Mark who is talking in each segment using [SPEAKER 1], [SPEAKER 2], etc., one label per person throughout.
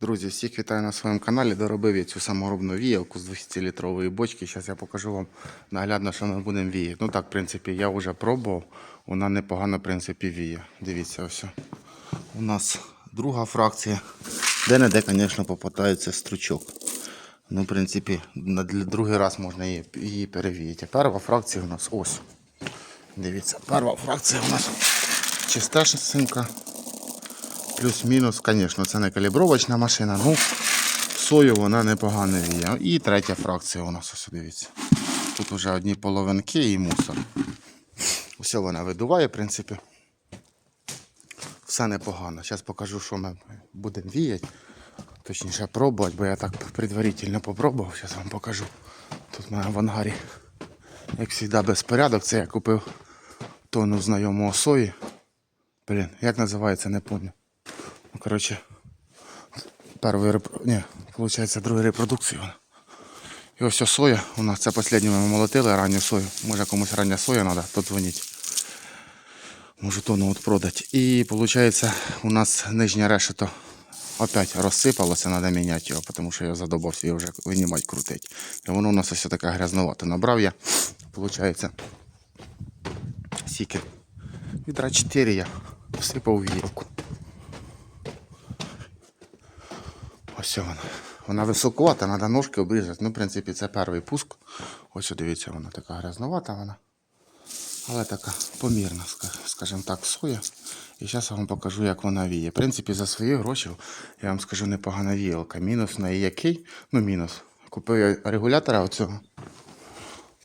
[SPEAKER 1] Друзі, всіх вітаю на своєму каналі. Доробив я цю саморобну віялку з 200-літрової бочки. Зараз я покажу вам наглядно, що ми будемо віяти. Ну так, в принципі, я вже пробував. Вона непогано, в принципі, віє. Дивіться, ось. У нас друга фракція. Де-не-де, звісно, попадається стручок. Ну, в принципі, на другий раз можна її, її перевіяти. Перша фракція у нас ось. Дивіться, перша фракція у нас чистесенька. Плюс-мінус, звісно, це не калібровочна машина, ну сою вона непогано віє. І третя фракція у нас ось дивіться. Тут вже одні половинки і мусор. Все вона видуває, в принципі. Все непогано. Зараз покажу, що ми будемо віяти. Точніше пробувати, бо я так предварительно попробував. Зараз вам покажу. Тут в мене в ангарі, як завжди, безпорядок. Це я купив тонну знайомого сої. Блін, як називається, не пам'ятаю. Ну, коротше, перший реп... Ні, виходить, другої репродукції. І ось соя. У нас це останнє ми молотили ранню сою. Може комусь рання соя треба, то дзвоніть. Можу тонну от продати. І виходить, у нас нижнє решето опять розсипалося, треба міняти його, тому що я задобався його вже винімати, крутити. І воно у нас ось таке грязновато. Набрав я, виходить, сіки. Відра 4 я всипав вілку. Ось вона. Вона високовата, треба ножки обрізати. Ну, в принципі, це перший пуск. Ось дивіться, вона така грязновата вона. Але така помірна, скажімо так, соя. І зараз я вам покажу, як вона віє. В принципі, за свої гроші, я вам скажу, непогана віялка. Мінус на який? Ну, мінус. Купив я регулятора оцього.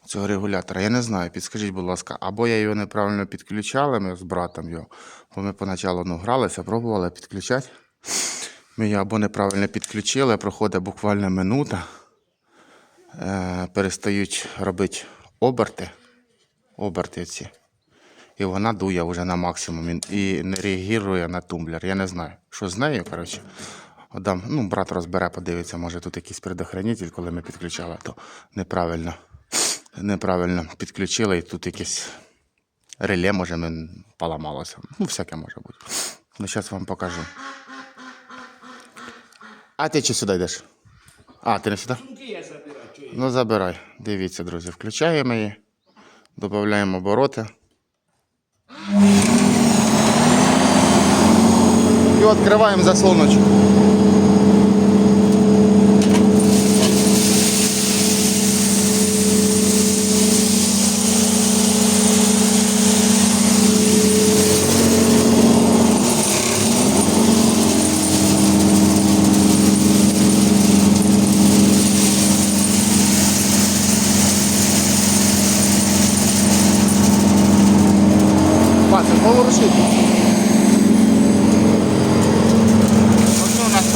[SPEAKER 1] Цього регулятора. Я не знаю, підскажіть, будь ласка, або я його неправильно підключали, ми з братом його. Бо ми поначалу ну, гралися, пробували підключати. Ми його або неправильно підключили, проходить буквально минута. Е, перестають робити оберти. Оберти ці. І вона дує вже на максимум і- не реагує на тумблер. Я не знаю, що з нею, коротше. Отдам, ну, брат розбере, подивиться, може тут якийсь предохранитель, коли ми підключали, то неправильно, неправильно підключили, і тут якесь реле, може, поламалося. Ну, всяке може бути. Ну, зараз вам покажу. А ти чи сюди йдеш? А, ти не сюди? Ну, забирай. Дивіться, друзі, включаємо її, додаємо обороти. І відкриваємо заслоночку.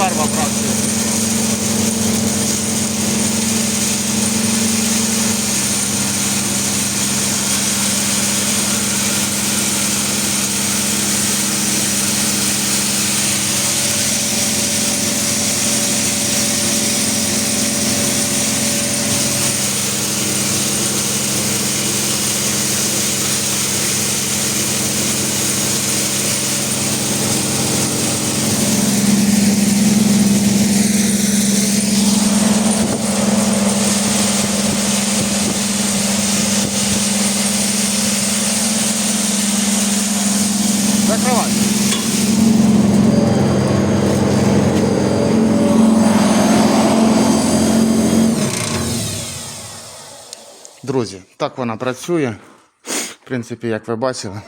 [SPEAKER 1] Ось у нас перша фракція. Закривай. Друзі, так вона працює. В принципі, як ви бачили.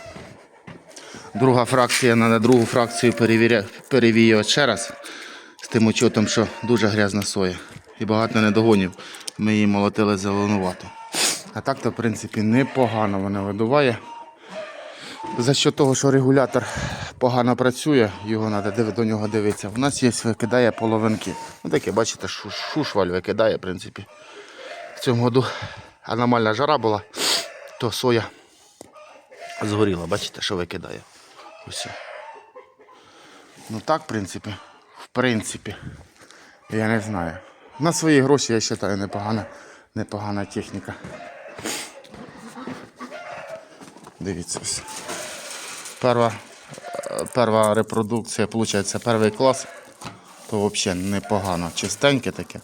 [SPEAKER 1] Друга фракція на другу фракцію перевіювати ще раз. З тим учетом, що дуже грязна соя. І багато недогонів. Ми її молотили зеленувато. А так то, в принципі, непогано вона видуває. За що того, що регулятор погано працює, його треба до нього дивитися. У нас є викидає половинки. Ну таке, бачите, шушваль викидає, в принципі. В цьому году аномальна жара була, то соя згоріла, бачите, що викидає. Ось. Ну так, в принципі, в принципі, я не знаю. На свої гроші, я вважаю, непогана, непогана техніка. Дивіться ось. Перша, е, перша репродукція, виходить, перший клас. то взагалі непогано. Чистеньке таке.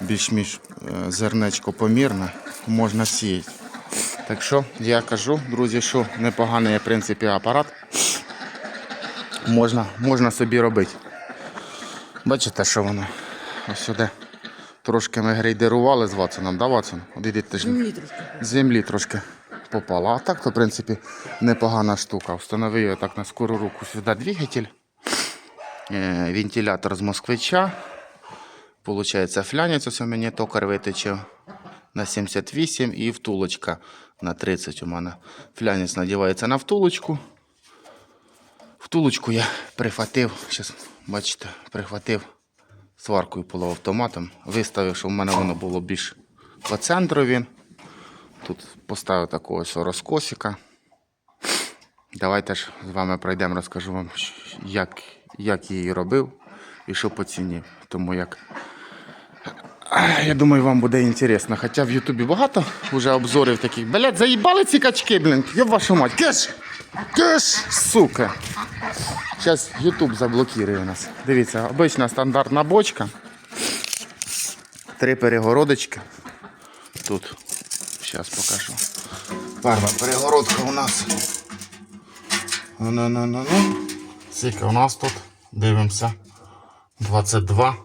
[SPEAKER 1] Більш-між е, зернечко помірне, можна сіяти. Так що я кажу, друзі, що непоганий, в принципі, апарат. Можна, можна собі робити. Бачите, що воно? Ось сюди. Трошки ми грейдерували з Ватсоном, да, Ватсон? От ідіть
[SPEAKER 2] Землі трошки.
[SPEAKER 1] землі трошки попало. А так, то, в принципі, непогана штука. Встановив я так на скору руку сюди двигатель, е, вентилятор з москвича. Получається, флянець ось у мені токар витечив на 78 і втулочка на 30 у мене. Флянець надівається на втулочку. Втулочку я прихватив, зараз бачите, прихватив сваркою полуавтоматом. Виставив, щоб в мене воно було більш по центру він. Тут поставив такого розкосика. Давайте ж з вами пройдемо, розкажу вам, як, як її робив і що по ціні. Тому як. Я думаю, вам буде інтересно. Хоча в Ютубі багато вже обзорів таких. Блять, заїбали ці качки, блін. Я вашу мать. Киш! Киш! Сука. Зараз Ютуб заблокує нас. Дивіться, обична стандартна бочка. Три перегородочки. Тут. Зараз покажу. Перша перегородка у нас. Ну-ну-ну-ну. Скільки у нас тут? Дивимося. 22.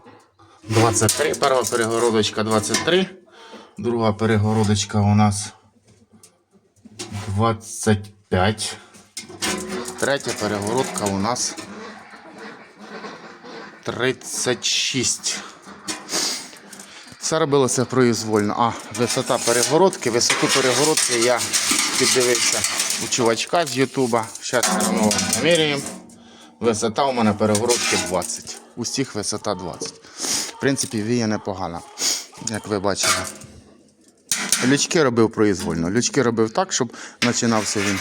[SPEAKER 1] 23. Перша перегородочка 23. Друга перегородочка у нас 25. Третя перегородка у нас 36. Все робилося произвольно. А, висота перегородки. Висоту перегородки я піддивився у чувачка з Ютуба. Зараз ми наміряємо. Висота у мене перегородки 20. Усіх висота 20. В принципі, віє непогано, як ви бачили. Лючки робив произвольно. Лючки робив так, щоб починався він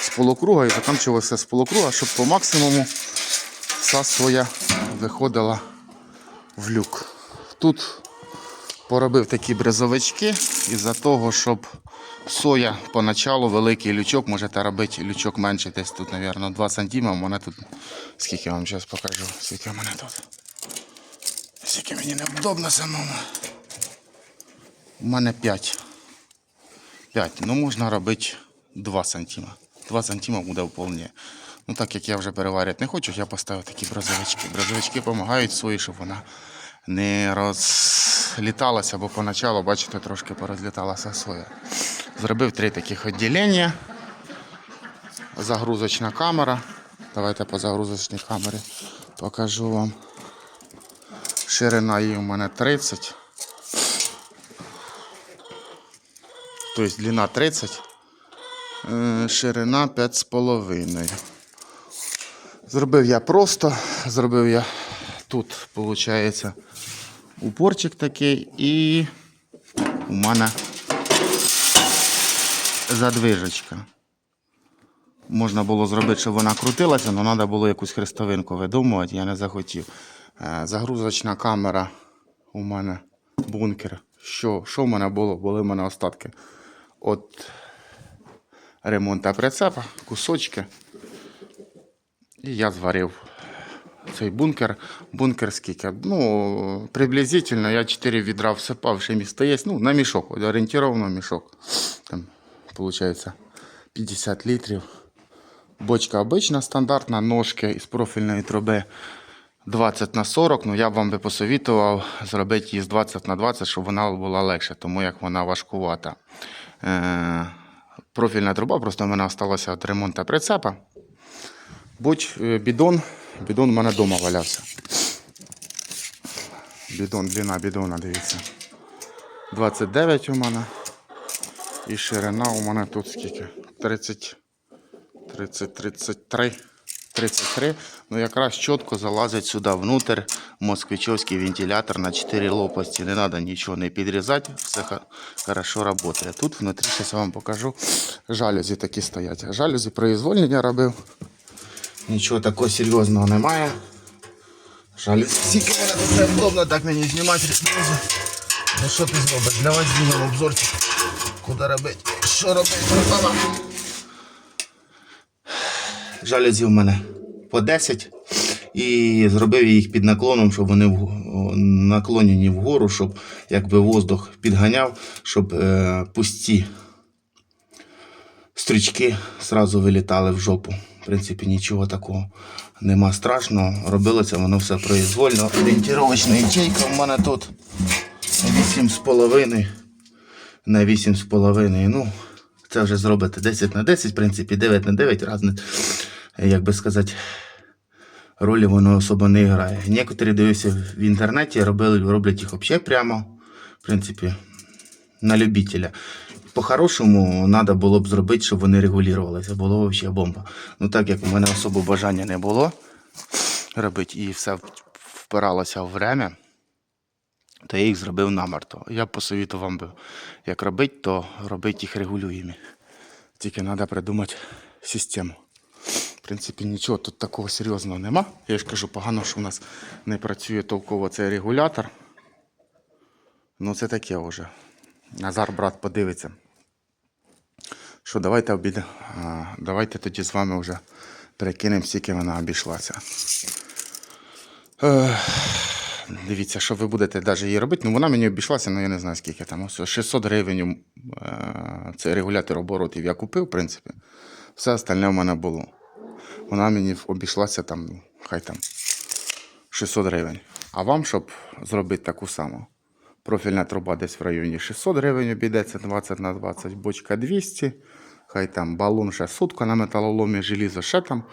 [SPEAKER 1] з полукруга і закінчувався з полукруга, щоб по максимуму вся своя виходила в люк. Тут поробив такі брезовички із-за того, щоб соя поначалу великий лючок, можете робити лючок менше, десь тут, мабуть, 2 см. У мене тут, скільки я вам зараз покажу, скільки в мене тут. Скільки мені невдобно самому. У мене 5. 5. Ну можна робити 2 см. 2 см буде вполне. Ну так як я вже переварити не хочу, я поставив такі брозовички. Брозовички допомагають сої, щоб вона не розліталася, бо поначалу, бачите, трошки порозліталася соя. Зробив три таких відділення. Загрузочна камера. Давайте по загрузочній камері покажу вам. Ширина її у мене 30. Тобто длина 30, е, ширина 5,5. Зробив я просто, зробив я тут, виходить, упорчик такий і у мене задвижечка. Можна було зробити, щоб вона крутилася, але треба було якусь хрестовинку видумувати, я не захотів. Е, Загрузочна камера у мене бункер. Що, що в мене було? Були в мене остатки від ремонту прицепа, кусочки. І я зварив цей бункер. Бункер скільки? Ну, приблизительно я 4 відра всипав, ще місто є. Ну, на мішок, от орієнтировно мішок. Там, виходить, 50 літрів. Бочка обична, стандартна, ножки із профільної труби 20 на 40. Ну я б вам би посовітував зробити її з 20 на 20, щоб вона була легша, тому як вона важкувата. Е, профільна труба, просто в мене залишилася від ремонту прицепа. Будь е, бідон, бідон у мене вдома валявся. Бідон, длина бідона, дивіться. 29 у мене. І ширина у мене тут скільки? 30, 30, 33. 33. Ну якраз чітко залазить сюди внутрь москвичовський вентилятор на 4 лопасті. Не треба нічого не підрізати, все хорошо працює. Тут внутрі зараз я вам покажу. Жалюзі такі стоять. Жалюзі произвольні робив. Нічого такого серйозного немає. Жалюзі. Скільки мене тут невдобно так мені знімати, друзі. Ну що ти зробиш? Для вас знімемо обзорчик. Куди робити? Що робити? Жалюзі в мене по 10. і зробив їх під наклоном, щоб вони наклонені вгору, щоб якби воздух підганяв, щоб е, пусті стрічки зразу вилітали в жопу. В принципі, нічого такого нема страшного. Робилося воно все произвольно. Орієнтировочна ячейка в мене тут 8,5 на 8,5. Ну, це вже зробити 10 на 10, в принципі, 9 на 9 разне, як би сказати, ролі воно особо не грає. Некоторі дивився в інтернеті, робили, роблять їх взагалі прямо. В принципі, на любителя. По-хорошому треба було б зробити, щоб вони регулювалися. Було взагалі бомба. Ну так як у мене особо бажання не було робити і все впиралося в время, то я їх зробив намерто. Я посовітував вам як робити, то робити їх регулюємі. Тільки треба придумати систему. В принципі, нічого тут такого серйозного нема. Я ж кажу, погано, що у нас не працює толково цей регулятор. Ну, це таке вже. Назар, брат, подивиться. Що, давайте обід... а, давайте тоді з вами вже перекинемо, скільки вона обійшлася. Е, дивіться, що ви будете навіть її робити. Ну, вона мені обійшлася, ну я не знаю скільки там. Ось 600 гривень е, цей регулятор оборотів я купив, в принципі. Все остальне в мене було. Вона мені обійшлася там, ну, хай там 600 гривень. А вам, щоб зробити таку саму, профільна труба десь в районі 600 гривень обійдеться 20 на 20, бочка 200, хай там балон ще сутка на металоломі, желізо ще там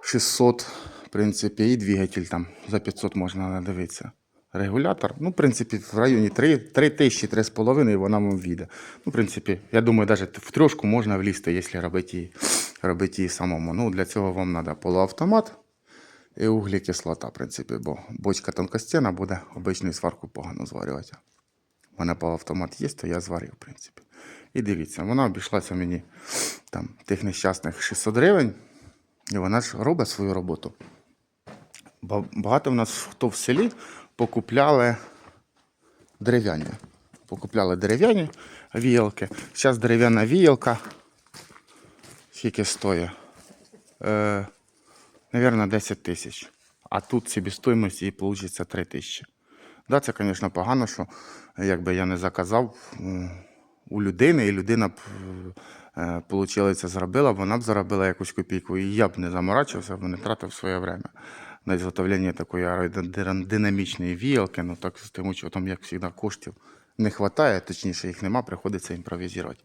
[SPEAKER 1] 600, в принципі, і двигатель там за 500 можна надивитися. Регулятор, ну, в принципі, в районі 3, 3 тисячі, 3,5 вона вам війде. Ну, в принципі, я думаю, навіть в трьошку можна влізти, якщо робити її, робити її самому. Ну, для цього вам треба полуавтомат і углекислота, в принципі, бо бочка тонкостяна буде обичну сварку погано зварювати. У мене полуавтомат є, то я зварив, в принципі. І дивіться, вона обійшлася мені там тих нещасних 600 гривень, і вона ж робить свою роботу. Багато в нас хто в селі покупляли дерев'яні. Покупляли дерев'яні віялки. Зараз дерев'яна віялка. Скільки стоїть? Е, Навірно, 10 тисяч. А тут собівартість і вийде 3 тисячі. Да, це, звісно, погано, що якби я не заказав у людини, і людина б е, получилося, зробила, вона б заробила якусь копійку, і я б не заморачився, б не тратив своє время на ізготовлення такої аеродинамічної віялки, ну так з тим учетом, як завжди, коштів не вистачає, точніше їх нема, приходиться імпровізувати.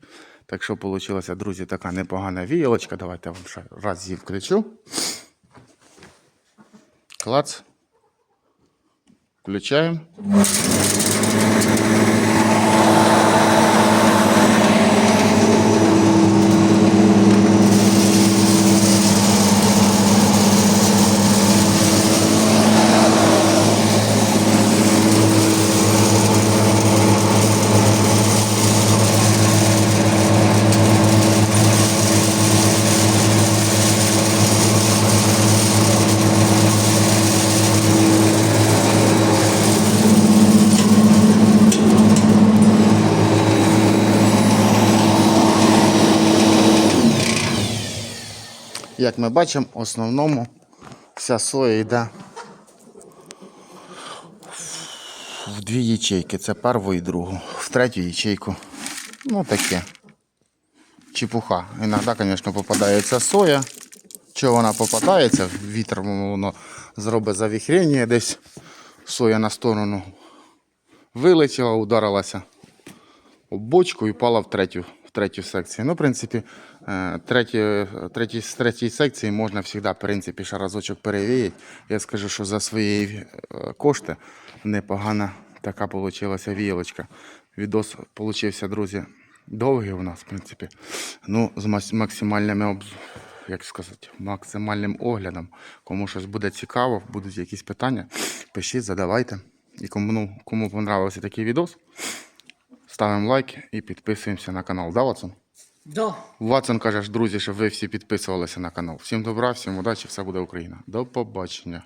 [SPEAKER 1] Так що вийшла, друзі, така непогана віялочка. Давайте я вам ще раз її включу. Клац. Включаємо. Як ми бачимо, в основному вся соя йде в дві ячейки. Це першу і другу. В третю ячейку. Ну таке. Чепуха. Іноді, звісно, попадається соя. Чого вона попадається? Вітер воно зробить завіхрення десь. Соя на сторону вилетіла, ударилася об бочку і впала в третю, в третю секцію. Ну, в принципі, е, третє, третій, з третій секції можна завжди, в принципі, ще разочок перевіяти. Я скажу, що за свої е, кошти непогана така вийшла віялочка. Відос получився, друзі, довгий у нас, в принципі. Ну, з максимальними як сказати, максимальним оглядом. Кому щось буде цікаво, будуть якісь питання, пишіть, задавайте. І кому, ну, кому понравився такий відос, ставимо лайк і підписуємося на канал. Да, Ватсон?
[SPEAKER 2] Да.
[SPEAKER 1] Ватсон каже, друзі, щоб ви всі підписувалися на канал. Всім добра, всім удачі, все буде Україна. До побачення.